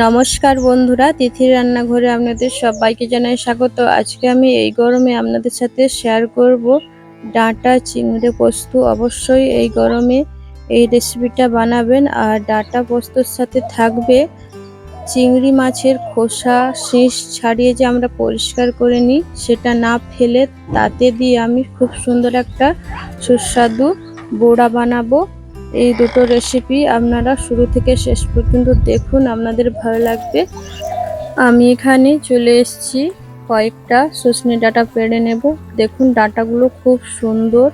নমস্কার বন্ধুরা, তিথির রান্নাঘরে আপনাদের সবাইকে জানাই স্বাগত। আজকে আমি এই গরমে আপনাদের সাথে শেয়ার করব ডাঁটা চিংড়ে পোস্ত। অবশ্যই এই গরমে এই রেসিপিটা বানাবেন আর ডাঁটা পোস্তর সাথে থাকবে চিংড়ি মাছের খোসা, শীষ ছাড়িয়ে যে আমরা পরিষ্কার করে নিই, সেটা না ফেলে তাতে দিয়ে আমি খুব সুন্দর একটা সুস্বাদু বোড়া বানাবো। এই দুটো রেসিপি আপনারা শুরু থেকে শেষ পর্যন্ত দেখুন, আপনাদের ভালো লাগবে। আমি এখানে চলে এসেছি, কয়েকটা সজনে ডাঁটা পেড়ে নেব। দেখুন, ডাঁটাগুলো খুব সুন্দর,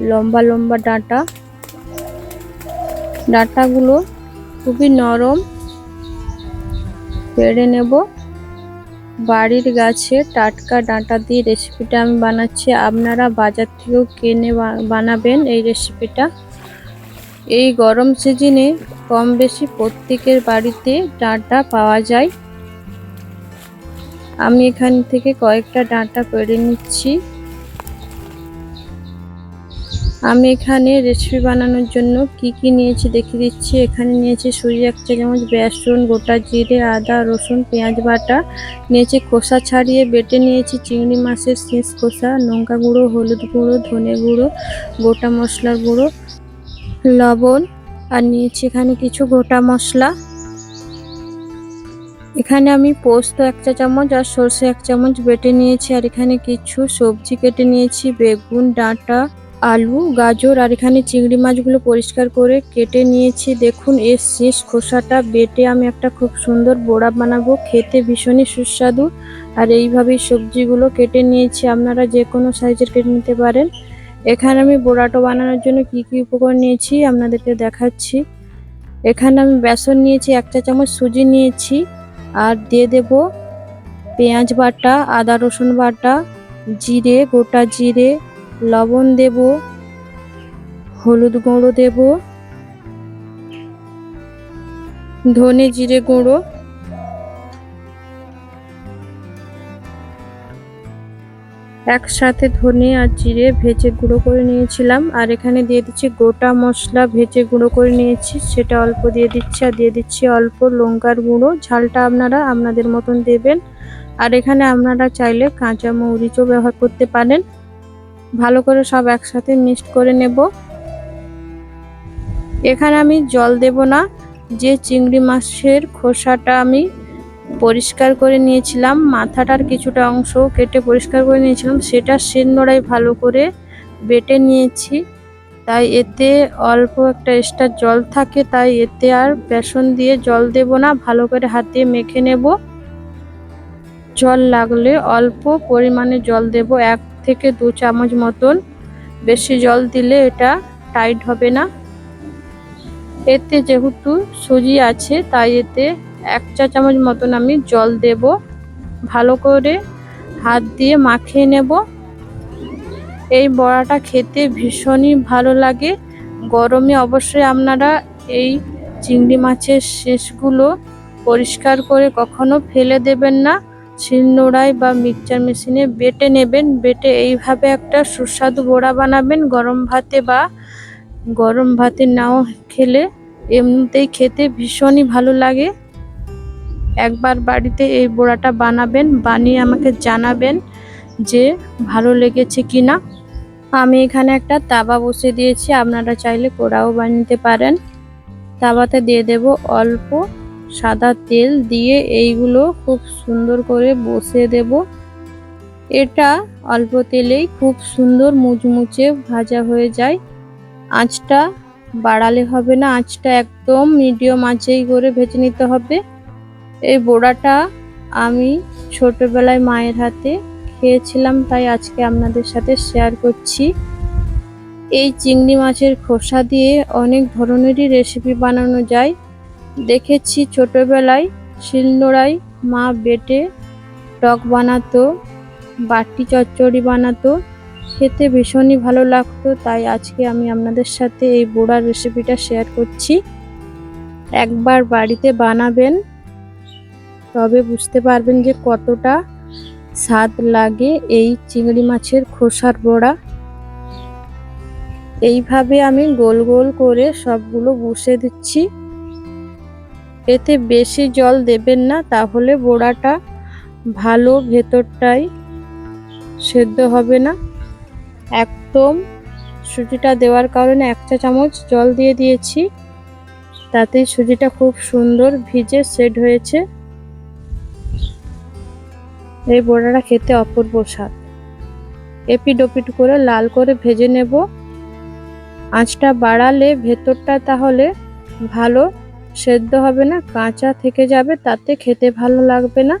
লম্বা লম্বা ডাঁটা। ডাঁটাগুলো খুবই নরম। পেড়ে নেব। বাড়ির গাছে টাটকা ডাঁটা দিয়ে রেসিপিটা আমি বানাচ্ছি। আপনারা বাজার থেকেও কিনে বানাবেন এই রেসিপিটা এই গরম সিজনে কম বেশি প্রত্যেকের বাড়িতে ডাঁটা পাওয়া যায়। আমি এখান থেকে কয়েকটা ডাঁটা পেড়ে নিচ্ছি। আমি এখানে রেসিপি বানানোর জন্য কি কি নিয়েছি দেখিয়ে দিচ্ছি। এখানে নিয়েছি সুজি এক চা চামচ, বেসন, গোটা জিরে, আদা, রসুন, পেঁয়াজ বাটা। নিয়েছি খোসা ছাড়িয়ে বেটে নিয়েছি চিংড়ি মাছের শেষ খোসা, লঙ্কা গুঁড়ো, হলুদ গুঁড়ো, ধনে গুঁড়ো, গোটা মশলার গুঁড়ো। লবণ আর নিয়েছি এখানে কিছু গোটা মশলা। এখানে আমি পোস্ত এক চা চামচ আর সর্ষে এক চামচ বেটে নিয়েছি আর এখানে কিছু সবজি কেটে নিয়েছি, বেগুন, ডাঁটা, আলু, গাজর আর এখানে চিংড়ি মাছগুলো পরিষ্কার করে কেটে নিয়েছি। দেখুন, এর শেষ খোসাটা বেটে আমি একটা খুব সুন্দর বড়া বানাবো। খেতে ভীষণই সুস্বাদু। আর এইভাবেই সবজিগুলো কেটে নিয়েছি। আপনারা যে কোনো সাইজের কেটে নিতে পারেন। এখানে আমি বোরাটো বানানোর জন্য কি কি উপকরণ নিয়েছি আপনাদেরকে দেখাচ্ছি। এখানে আমি বেসন নিয়েছি, এক চা চামচ সুজি নিয়েছি, আর দিয়ে দেব পেঁয়াজ বাটা, আদা রসুন বাটা, জিরে, গোটা জিরে, লবণ দেব, হলুদ গুঁড়ো দেব, ধনে জিরে গুঁড়ো একসাথে ধনে আর জিরে ভেজে গুঁড়ো করে নিয়েছিলাম। আর এখানে দিয়ে দিচ্ছি গোটা মশলা ভেজে গুঁড়ো করে নিয়েছি। সেটা অল্প দিয়ে দিচ্ছি আর দিয়ে দিচ্ছি অল্প লঙ্কার গুঁড়ো। ঝালটা আপনারা আপনাদের মতন দেবেন। আর এখানে আপনারা চাইলে কাঁচা মৌরিচও ব্যবহার করতে পারেন। ভালো করে সব একসাথে মিক্সড করে নেব। এখানে আমি জল দেব না। যে চিংড়ি মাছের খোসাটা আমি পরিষ্কার করে নিয়েছিলাম, মাথাটার কিছুটা অংশ কেটে পরিষ্কার করে নিয়েছিলাম, সেটা শিলনোড়ায় ভালো করে বেটে নিয়েছি। তাই এতে অল্প একটা এক্সট্রা জল থাকে, তাই এতে আর বেসন দিয়ে জল দেব না, ভালো করে হাত দিয়ে মেখে নেব। জল লাগলে অল্প পরিমাণে জল দেব, এক থেকে দু চামচ মতন। বেশি জল দিলে এটা টাইট হবে না। এতে যেহেতু সুজি আছে, তাই এতে এক চা চামচ মতন আমি জল দেব। ভালো করে হাত দিয়ে মাখিয়ে নেব। এই বড়াটা খেতে ভীষণই ভালো লাগে। গরমে অবশ্যই আপনারা এই চিংড়ি মাছের শেষগুলো পরিষ্কার করে কখনো ফেলে দেবেন না। শিলনোড়ায় বা মিক্সচার মেশিনে বেটে নেবেন। বেটে এইভাবে একটা সুস্বাদু বড়া বানাবেন। গরম ভাতে বা গরম ভাতে নাও খেলে এমনিতেই খেতে ভীষণই ভালো লাগে। একবার বাড়িতে এই বড়াটা বানাবেন, বানিয়ে আমাকে জানাবেন যে ভালো লেগেছে কি না আমি এখানে একটা তাবা বসে দিয়েছি, আপনারা চাইলে কোড়াও বানিয়ে পারেন। তাবাতে দিয়ে দেব অল্প সাদা তেল দিয়ে এইগুলো খুব সুন্দর করে বসিয়ে দেব। এটা অল্প তেলেই খুব সুন্দর মুচমুচে ভাজা হয়ে যায়। আঁচটা বাড়ালে হবে না, আঁচটা একদম মিডিয়াম আঁচেই করে ভেজে নিতে হবে। এই বড়াটা আমি ছোটবেলায় মায়ের হাতে খেয়েছিলাম, তাই আজকে আপনাদের সাথে শেয়ার করছি। এই চিংড়ি মাছের খোসা দিয়ে অনেক ধরনেরই রেসিপি বানানো যায়। দেখেছি ছোটবেলায় শিলনোড়ায় মা বেটে টক বানাতো, বাটি চচ্চড়ি বানাতো, খেতে ভীষণই ভালো লাগতো, তাই আজকে আমি আপনাদের সাথে এই বোড়ার রেসিপিটা শেয়ার করছি। একবার বাড়িতে বানাবেন। তবে বুঝতে পারবেন যে কতটা স্বাদ লাগে এই চিংড়ি মাছের খোসার বড়া। এইভাবে আমি গোল গোল করে সবগুলো বসে দিচ্ছি। এতে বেশি জল দেবেন না, তাহলে বড়াটা ভালো ভেতরটাই সেদ্ধ হবে না। একদম সুজিটা দেওয়ার কারণে এক চা চামচ জল দিয়ে দিয়েছি। তাতে সুজিটা খুব সুন্দর ভিজে সেট হয়েছে। এই বড়াটা খেতে অপূর্ব স্বাদ। এপিড ওপিড করে লাল করে ভেজে নেব। আঁচটা বাড়ালে ভেতরটা তাহলে ভালো সেদ্ধ হবে না, কাঁচা থেকে যাবে, তাতে খেতে ভালো লাগবে না।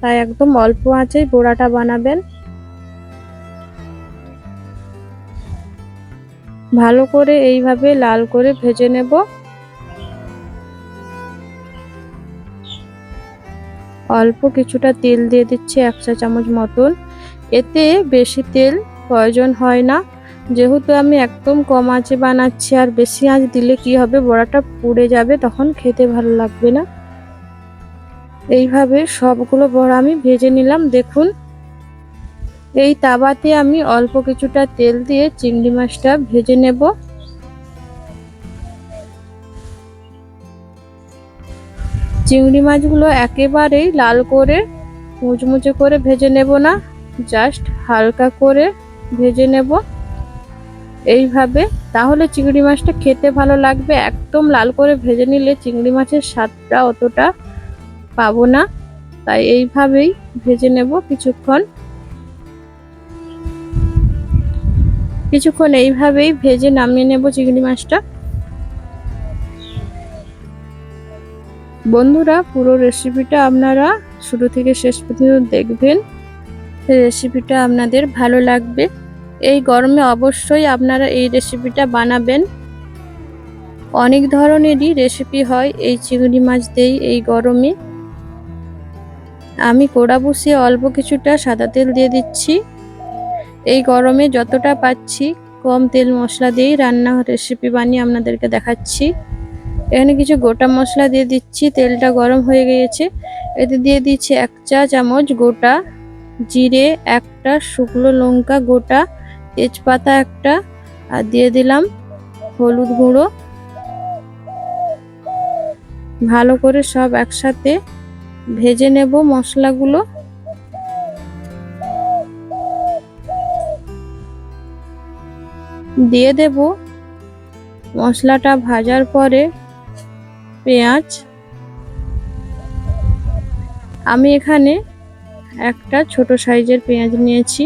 তাই একদম অল্প আঁচেই বড়াটা বানাবেন। ভালো করে এইভাবে লাল করে ভেজে নেব। অল্প কিছুটা তেল দিয়ে দিচ্ছি এক চা চামচ মতন। এতে বেশি তেল প্রয়োজন হয় না। যেহেতু আমি একদম কম আঁচে বানাচ্ছি আর বেশি আঁচ দিলে কি হবে, বড়াটা পুড়ে যাবে, তখন খেতে ভালো লাগবে না। এইভাবে সবগুলো বড়া আমি ভেজে নিলাম, দেখুন। এই তাবাতে আমি অল্প কিছুটা তেল দিয়ে চিংড়ি মাছটা ভেজে নেব। চিংড়ি মাছগুলো একেবারেই লাল করে মুচমুচে করে ভেজে নেব না। জাস্ট হালকা করে ভেজে নেব। এইভাবে। তাহলে চিংড়ি মাছটা খেতে ভালো লাগবে। একদম লাল করে ভেজে নিলে চিংড়ি মাছের স্বাদটা অতটা পাবো না। তাই এইভাবেই ভেজে নেব কিছুক্ষণ। কিছুক্ষণ এইভাবেই ভেজে নামিয়ে নেব চিংড়ি মাছটা। বন্ধুরা, পুরো রেসিপিটা আপনারা শুরু থেকে শেষ পর্যন্ত দেখবেন। রেসিপিটা আপনাদের ভালো লাগবে। এই গরমে অবশ্যই আপনারা এই রেসিপিটা বানাবেন। অনেক ধরনেরই রেসিপি হয় এই চিংড়ি মাছ দিয়েই এই গরমে। আমি কোড়া বসিয়ে অল্প কিছুটা সাদা তেল দিয়ে দিচ্ছি। এই গরমে যতটা পাচ্ছি কম তেল মশলা দিয়েই রান্না রেসিপি বানিয়ে আপনাদেরকে দেখাচ্ছি। এখানে কিছু গোটা মশলা দিয়ে দিচ্ছি, তেলটা গরম হয়ে গিয়েছে। এতে দিয়ে দিচ্ছি এক চা চামচ গোটা জিরে, একটা শুকনো লঙ্কা গোটা, তেজপাতা একটা, আর দিয়ে দিলাম হলুদ গুঁড়ো। ভালো করে সব একসাথে ভেজে নেব মশলাগুলো। দিয়ে দেব মশলাটা ভাজার পরে পেঁয়াজ। আমি এখানে একটা ছোট সাইজের পেঁয়াজ নিয়েছি।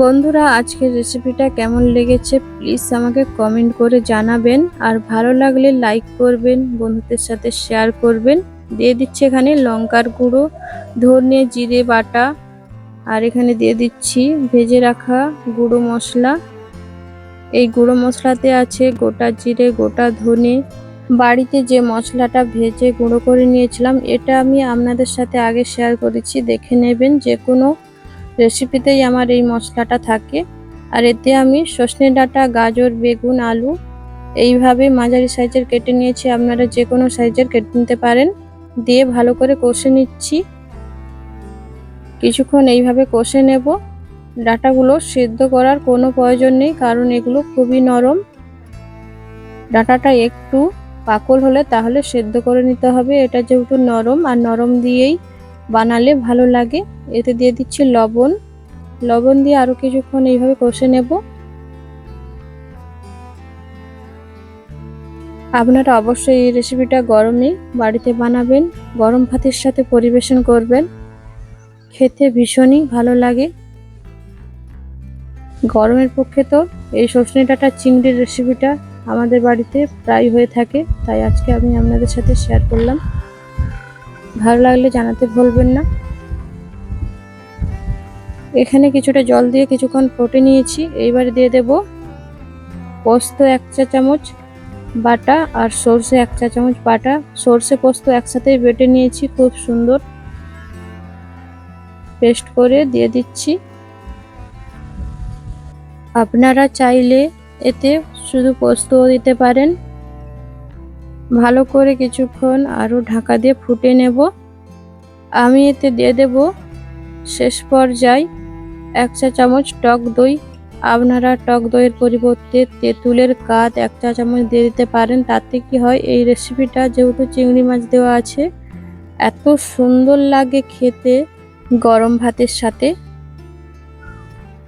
বন্ধুরা, আজকের রেসিপিটা কেমন লেগেছে প্লিজ আমাকে কমেন্ট করে জানাবেন। আর ভালো লাগলে লাইক করবেন, বন্ধুদের সাথে শেয়ার করবেন। দিয়ে দিচ্ছি এখানে লঙ্কার গুঁড়ো, ধনে জিরে বাটা, আর এখানে দিয়ে দিচ্ছি ভেজে রাখা গুঁড়ো মশলা। এই গুঁড়ো মশলাতে আছে গোটা জিরে, গোটা ধনে। বাড়িতে যে মশলাটা ভেজে গুঁড়ো করে নিয়েছিলাম, এটা আমি আপনাদের সাথে আগে শেয়ার করেছি, দেখে নেবেন যে কোনো রেসিপিতেই আমার এই মশলাটা থাকে। আর এতে আমি সজনে ডাঁটা, গাজর, বেগুন, আলু এইভাবে মাঝারি সাইজের কেটে নিয়েছি, আপনারা যে কোনো সাইজের কেটে নিতে পারেন। দিয়ে ভালো করে কষে নিচ্ছি। কিছুক্ষণ এইভাবে কষে নেব। ডাটাগুলো সেদ্ধ করার কোনো প্রয়োজন নেই, কারণ এগুলো খুবই নরম। ডাটাটা একটু পাকল হলে তাহলে সেদ্ধ করে নিতে হবে। এটা যেহেতু নরম, আর নরম দিয়েই বানালে ভালো লাগে। এতে দিয়ে দিচ্ছি লবণ। লবণ দিয়ে আরও কিছুক্ষণ এইভাবে কষে নেব। আপনারা অবশ্যই এই রেসিপিটা গরমে বাড়িতে বানাবেন। গরম ভাতের সাথে পরিবেশন করবেন। খেতে ভীষণই ভালো লাগে। গরমের পক্ষে তো এই সজনে ডাঁটা, চিংড়ির রেসিপিটা আমাদের বাড়িতে প্রায় হয়ে থাকে। তাই আজকে আমি আপনাদের সাথে শেয়ার করলাম। ভালো লাগলে জানাতে ভুলবেন না। এখানে কিছুটা জল দিয়ে কিছুক্ষণ ফুটে নিয়েছি। এইবারে দিয়ে দেব পোস্ত এক চা চামচ বাটা আর সর্ষে এক চা চামচ বাটা। সর্ষে পোস্ত একসাথেই বেটে নিয়েছি, খুব সুন্দর। পেস্ট করে দিয়ে দিচ্ছি। আপনারা চাইলে এতে শুধু পোস্তও দিতে পারেন। ভালো করে কিছুক্ষণ আরও ঢাকা দিয়ে ফুটে নেব। আমি এতে দিয়ে দেব শেষ পর্যায়ে এক চা চামচ টক দই। আপনারা টক দইয়ের পরিবর্তে তেঁতুলের কাত এক চা চামচ দিয়ে দিতে পারেন। তাতে কি হয়, এই রেসিপিটা যেহেতু চিংড়ি মাছ দেওয়া আছে, এত সুন্দর লাগে খেতে গরম ভাতের সাথে।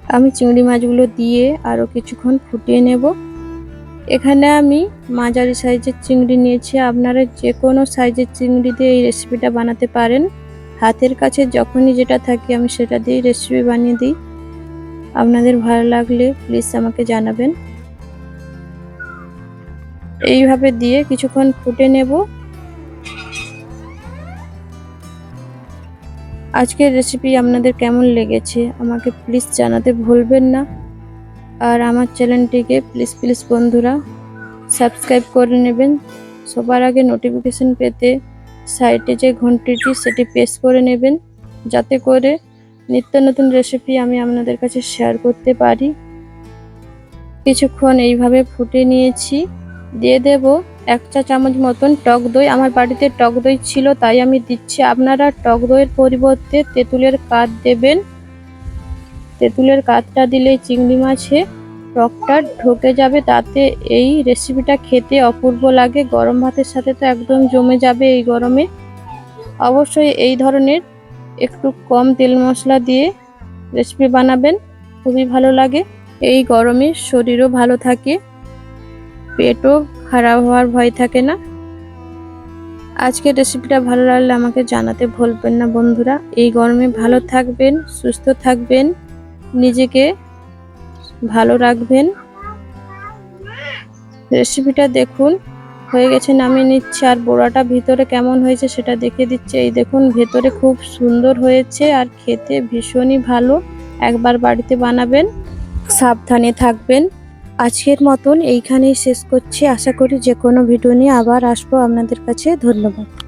আমি চিংড়ি মাছগুলো দিয়ে আরও কিছুক্ষণ ফুটিয়ে নেব। এখানে আমি মাঝারি সাইজের চিংড়ি নিয়েছি। আপনারা যে কোনো সাইজের চিংড়ি দিয়ে এই রেসিপিটা বানাতে পারেন। হাতের কাছে যখনই যেটা থাকে আমি সেটা দিয়ে রেসিপি বানিয়ে দিই। আপনাদের ভালো লাগলে প্লিজ আমাকে জানাবেন। এইভাবে দিয়ে কিছুক্ষণ ফুটে নেব। আজকের রেসিপি আপনাদের কেমন লেগেছে? আমাকে প্লিজ জানাতে ভুলবেন না। আর আমার চ্যানেলটিকে প্লিজ প্লিজ বন্ধুরা সাবস্ক্রাইব করে নেবেন। সবার আগে নোটিফিকেশন পেতে সাইটে যে ঘন্টিটি, সেটি প্রেস করে নেবেন। যাতে করে নিত্য নতুন রেসিপি আমি আপনাদের কাছে শেয়ার করতে পারি। কিছুক্ষণ এইভাবে ফুটে নিয়েছি। দিয়ে দেব এক চা চামচ মতন টক দই। আমার বাড়িতে টক দই ছিল, তাই আমি দিচ্ছি। আপনারা টক দইয়ের পরিবর্তে তেঁতুলের কাঠ দেবেন। তেঁতুলের কাঠটা দিলে চিংড়ি মাছে টকটা ঢোকে যাবে। তাতে এই রেসিপিটা খেতে অপূর্ব লাগে। গরম ভাতের সাথে তো একদম জমে যাবে এই গরমে। অবশ্যই এই ধরনের একটু কম তেল মশলা দিয়ে রেসিপি বানাবেন। খুবই ভালো লাগে। এই গরমে শরীরও ভালো থাকে। পেটও খারাপ হওয়ার ভয় থাকে না। আজকের রেসিপিটা ভালো লাগলে আমাকে জানাতে ভুলবেন না বন্ধুরা। এই গরমে ভালো থাকবেন, সুস্থ থাকবেন, নিজেকে ভালো রাখবেন। রেসিপিটা দেখুন, হয়ে গেছে, নামিয়ে নিচ্ছে। আর বড়াটা ভিতরে কেমন হয়েছে সেটা দেখে দিচ্ছে। এই দেখুন, ভেতরে খুব সুন্দর হয়েছে আর খেতে ভীষণই ভালো। একবার বাড়িতে বানাবেন, সাবধানে থাকবেন। আজকের মতন এইখানেই শেষ করছি। আশা করি যে কোনো ভিডিও নিয়ে আবার আসব। আপনাদের কাছে ধন্যবাদ।